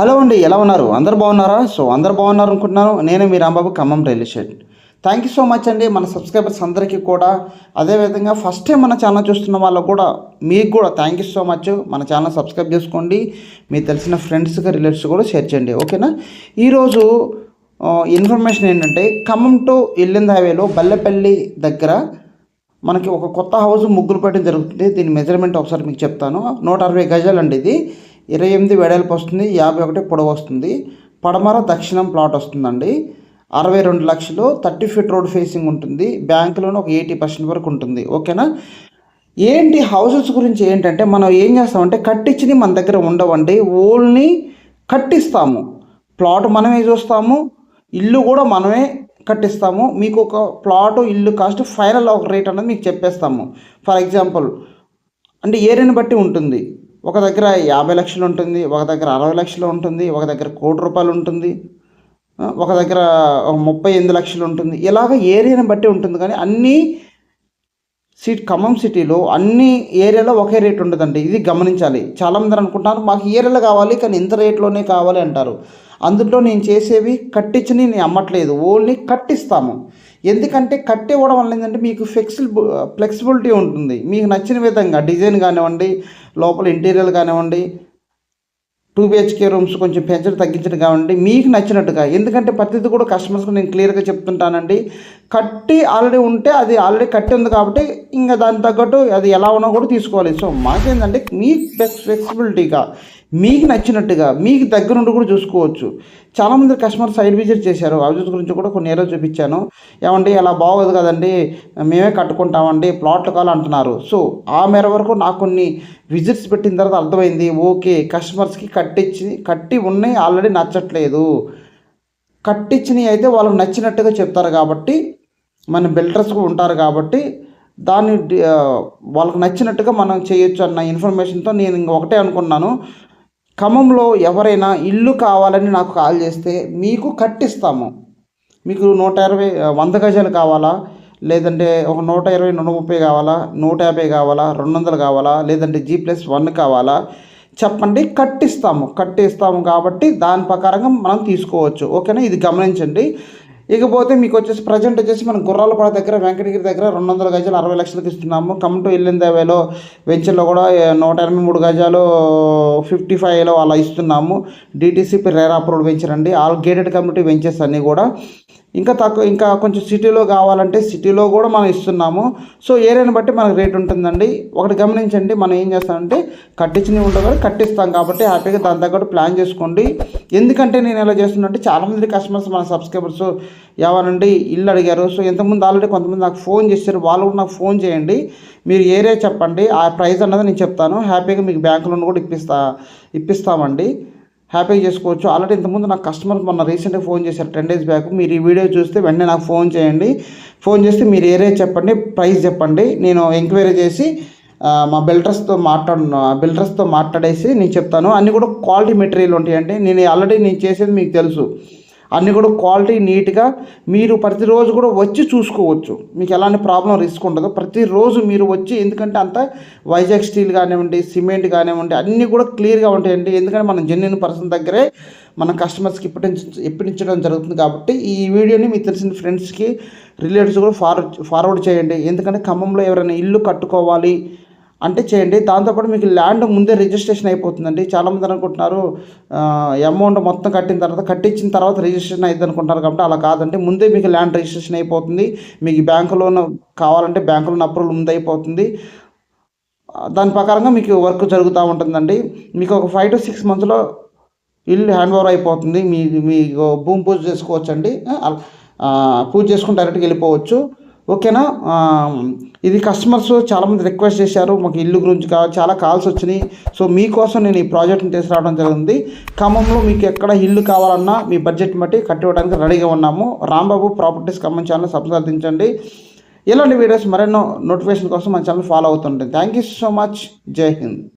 Hello అండి ఎలా ఉన్నారు? అందరు బాగున్నారా? సో అందరు బాగున్నారు అనుకుంటున్నాను నేనే మీ Rambabu Khammam real estate thank you so much అండి. మన సబ్స్క్రైబర్స్ అందరికీ కూడా. అదేవిధంగా ఫస్ట్ టైం మన ఛానల్ చూస్తున్న వాళ్ళకు కూడా మీకు కూడా థ్యాంక్ యూ సో మచ్ మన ఛానల్ సబ్స్క్రైబ్ చేసుకోండి. మీకు తెలిసిన ఫ్రెండ్స్గా రిలేటివ్స్ కూడా షేర్ చేయండి. ఓకేనా ఈరోజు ఇన్ఫర్మేషన్ ఏంటంటే ఖమ్మం టు ఇల్లింద హైవేలో బల్లెపల్లి దగ్గర మనకి ఒక కొత్త హౌస్ ముగ్గురు పెట్టడం జరుగుతుంది. దీని మెజర్మెంట్ ఒకసారి మీకు చెప్తాను. నూట అరవై గజాలు అండి ఇది. ఇరవై ఎనిమిది వెడల్పు వస్తుంది యాభై ఒకటి పొడవు వస్తుంది. పడమర దక్షిణం ప్లాట్ వస్తుందండి. అరవై రెండు లక్షలు థర్టీ ఫీట్ రోడ్ ఫేసింగ్ ఉంటుంది. బ్యాంకులోనే ఒక ఎయిటీ పర్సెంట్ వరకు ఉంటుంది. ఓకేనా? ఏంటి హౌసెస్ గురించి ఏంటంటే మనం ఏం చేస్తామంటే కట్టించినవి మన దగ్గర ఉండవండి. ఓన్లీ కట్టిస్తాము. ప్లాట్ మనమే చూస్తాము. ఇల్లు కూడా మనమే కట్టిస్తాము. మీకు ఒక ప్లాట్ ఇల్లు కాస్ట్ ఫైనల్ ఒక రేట్ అనేది మీకు చెప్పేస్తాము. ఫర్ ఎగ్జాంపుల్ అంటే ఏరియాని బట్టి ఉంటుంది. ఒక దగ్గర యాభై లక్షలు ఉంటుంది ఒక దగ్గర అరవై లక్షలు ఉంటుంది ఒక దగ్గర కోటి రూపాయలు ఉంటుంది ఒక దగ్గర ఒక ముప్పై ఎనిమిది లక్షలు ఉంటుంది. ఇలాగ ఏరియాని బట్టి ఉంటుంది. కానీ అన్నీ సిటీ ఖమ్మం సిటీలో అన్ని ఏరియాలో ఒకే రేట్ ఉండదండి ఇది గమనించాలి. చాలామంది అనుకుంటారు మాకు ఏరియాలో కావాలి కానీ ఇంత రేట్లోనే కావాలి అంటారు. అందులో నేను చేసేవి కట్టించని నేను అమ్మట్లేదు. ఓన్లీ కట్టిస్తాము. ఎందుకంటే కట్టివ్వడం వల్ల ఏంటంటే మీకు ఫ్లెక్సిబుల్ ఫ్లెక్సిబిలిటీ ఉంటుంది. మీకు నచ్చిన విధంగా డిజైన్ కానివ్వండి లోపల ఇంటీరియర్ కానివ్వండి టూ బిహెచ్కే రూమ్స్ కొంచెం పెంచడం తగ్గించడం కావండి మీకు నచ్చినట్టుగా. ఎందుకంటే ప్రతిదీ కూడా కస్టమర్స్కి నేను క్లియర్గా చెప్తుంటానండి. కట్టి ఆల్రెడీ ఉంటే అది ఆల్రెడీ కట్టి ఉంది కాబట్టి ఇంకా దాని తగ్గట్టు అది ఎలా ఉన్నా కూడా తీసుకోవాలి. సో మాకేంటంటే మీ ఫ్లెక్సిబిలిటీగా మీకు నచ్చినట్టుగా మీకు దగ్గరుండి కూడా చూసుకోవచ్చు. చాలామంది కస్టమర్ సైడ్ విజిట్ చేశారు. అభిజిత్ గురించి కూడా కొన్ని ఏరియా చూపించాను. ఏమండి అలా బాగోదు కదండి మేమే కట్టుకుంటామండి ప్లాట్లు కావాలి అంటున్నారు. సో ఆ మేర వరకు నాకు కొన్ని విజిట్స్ పెట్టిన తర్వాత అర్థమైంది ఓకే కస్టమర్స్కి కట్టించి కట్టి ఉన్నాయి ఆల్రెడీ నచ్చట్లేదు. కట్టించినవి అయితే వాళ్ళకి నచ్చినట్టుగా చెప్తారు కాబట్టి మన బిల్డర్స్ కూడా ఉంటారు కాబట్టి దాన్ని వాళ్ళకి నచ్చినట్టుగా మనం చేయొచ్చు అన్న ఇన్ఫర్మేషన్తో నేను ఇంక ఒకటే అనుకున్నాను. ఖమ్మంలో ఎవరైనా ఇల్లు కావాలని నాకు కాల్ చేస్తే మీకు కట్టిస్తాము. మీకు నూట ఇరవై వంద గజాలు కావాలా? లేదంటే ఒక నూట ఇరవై నూట ముప్పై కావాలా? నూట యాభై కావాలా? రెండు వందలు కావాలా? లేదంటే జీ ప్లస్ వన్ కావాలా? చెప్పండి కట్టిస్తాము. కట్టిస్తాము కాబట్టి దాని ప్రకారంగా మనం తీసుకోవచ్చు. ఓకేనా? ఇది గమనించండి. ఇకపోతే మీకు వచ్చేసి ప్రజెంట్ వచ్చేసి మనం గుర్రాలపాడ దగ్గర వెంకటగిరి దగ్గర రెండు వందల గజాలు అరవై లక్షలకు ఇస్తున్నాము. కమ్ టు ఇల్లిందేవేలో వెంచర్లో కూడా నూట ఎనభై మూడు గజాలు ఫిఫ్టీ ఫైవ్లో అలా ఇస్తున్నాము. డిటీసీపీ రేర్ అప్రూవ్డ్ వెంచర్ అండి. ఆల్ గేటెడ్ కమ్యూనిటీ వెంచర్స్ అన్నీ కూడా ఇంకా తక్కువ ఇంకా కొంచెం సిటీలో కావాలంటే సిటీలో కూడా మనం ఇస్తున్నాము. సో ఏరియాని బట్టి మనకు రేట్ ఉంటుందండి. ఒకటి గమనించండి మనం ఏం చేస్తామంటే కట్టించినవి ఉండదు కట్టిస్తాం కాబట్టి హ్యాపీగా దాని తగ్గట్టు ప్లాన్ చేసుకోండి. ఎందుకంటే నేను ఎలా చేస్తున్నానంటే చాలామంది కస్టమర్స్ మన సబ్స్క్రైబర్స్ ఎవరండి ఇల్లు అడిగారు. సో ఇంతకుముందు ఆల్రెడీ కొంతమంది నాకు ఫోన్ చేశారు. వాళ్ళు కూడా నాకు ఫోన్ చేయండి. మీరు ఏరియా చెప్పండి. ఆ ప్రైస్ అన్నది నేను చెప్తాను. హ్యాపీగా మీకు బ్యాంకులో లోన్ కూడా ఇప్పిస్తా ఇప్పిస్తామండి. హ్యాపీగా చేసుకోవచ్చు. ఆల్రెడీ ఇంతకుముందు నాకు కస్టమర్ మొన్న రీసెంట్గా ఫోన్ చేశారు. టెన్ డేస్ బ్యాక్ మీరు ఈ వీడియో చూస్తే వెంటనే నాకు ఫోన్ చేయండి. ఫోన్ చేస్తే మీరు ఏరియా చెప్పండి ప్రైస్ చెప్పండి. నేను ఎంక్వైరీ చేసి మా బిల్డర్స్తో మాట్లాడు బిల్డర్స్తో మాట్లాడేసి నేను చెప్తాను. అన్నీ కూడా క్వాలిటీ మెటీరియల్ ఉంటాయండి. నేను ఆల్రెడీ నేను చేసేది మీకు తెలుసు. అన్నీ కూడా క్వాలిటీ నీట్గా మీరు ప్రతిరోజు కూడా వచ్చి చూసుకోవచ్చు. మీకు ఎలాంటి ప్రాబ్లం రిస్క్ ఉండదు. ప్రతిరోజు మీరు వచ్చి ఎందుకంటే అంత వైజాగ్ స్టీల్ కానివ్వండి సిమెంట్ కానివ్వండి అన్నీ కూడా క్లియర్గా ఉంటాయండి. ఎందుకంటే మనం జెన్యున్ పర్సన్ దగ్గరే మన కస్టమర్స్కి ఇప్పించ ఇప్పించడం జరుగుతుంది కాబట్టి ఈ వీడియోని మీకు తెలిసిన ఫ్రెండ్స్కి రిలేటివ్స్ కూడా ఫార్వర్డ్ ఫార్వర్డ్ చేయండి. ఎందుకంటే ఖమ్మంలో ఎవరైనా ఇల్లు కట్టుకోవాలి అంటే చేయండి. దాంతోపాటు మీకు ల్యాండ్ ముందే రిజిస్ట్రేషన్ అయిపోతుందండి. చాలామంది అనుకుంటున్నారు అమౌంట్ మొత్తం కట్టిన తర్వాత కట్టించిన తర్వాత రిజిస్ట్రేషన్ అయింది అనుకుంటారు కాబట్టి అలా కాదండి. ముందే మీకు ల్యాండ్ రిజిస్ట్రేషన్ అయిపోతుంది. మీకు బ్యాంకు లోన్ కావాలంటే బ్యాంకు లోన్ అప్రూవల్ ముందు అయిపోతుంది దాని ప్రకారంగా మీకు వర్క్ జరుగుతూ ఉంటుందండి. మీకు ఒక ఫైవ్ టు సిక్స్ మంత్స్లో ఇల్లు హ్యాండ్ ఓవర్ అయిపోతుంది. మీ మీకు భూమి పూజ చేసుకోవచ్చండి. పూజ చేసుకుని డైరెక్ట్గా వెళ్ళిపోవచ్చు. ఓకేనా? ఇది కస్టమర్స్ చాలామంది రిక్వెస్ట్ చేశారు మాకు ఇల్లు గురించి కా చాలా కాల్స్ వచ్చినాయి. సో మీకోసం నేను ఈ ప్రాజెక్ట్ని తీసుకురావడం జరిగింది. ఖమ్మంలో మీకు ఎక్కడ ఇల్లు కావాలన్నా మీ బడ్జెట్ బట్టి కట్టివ్వడానికి రెడీగా ఉన్నాము. రాంబాబు ప్రాపర్టీస్ ఖమ్మం ఛానల్ సంప్రదించండి. ఇలాంటి వీడియోస్ మరెన్నో నోటిఫికేషన్ కోసం మన ఛానల్ ఫాలో అవుతుంటుంది. థ్యాంక్ యూ సో మచ్ జై హింద్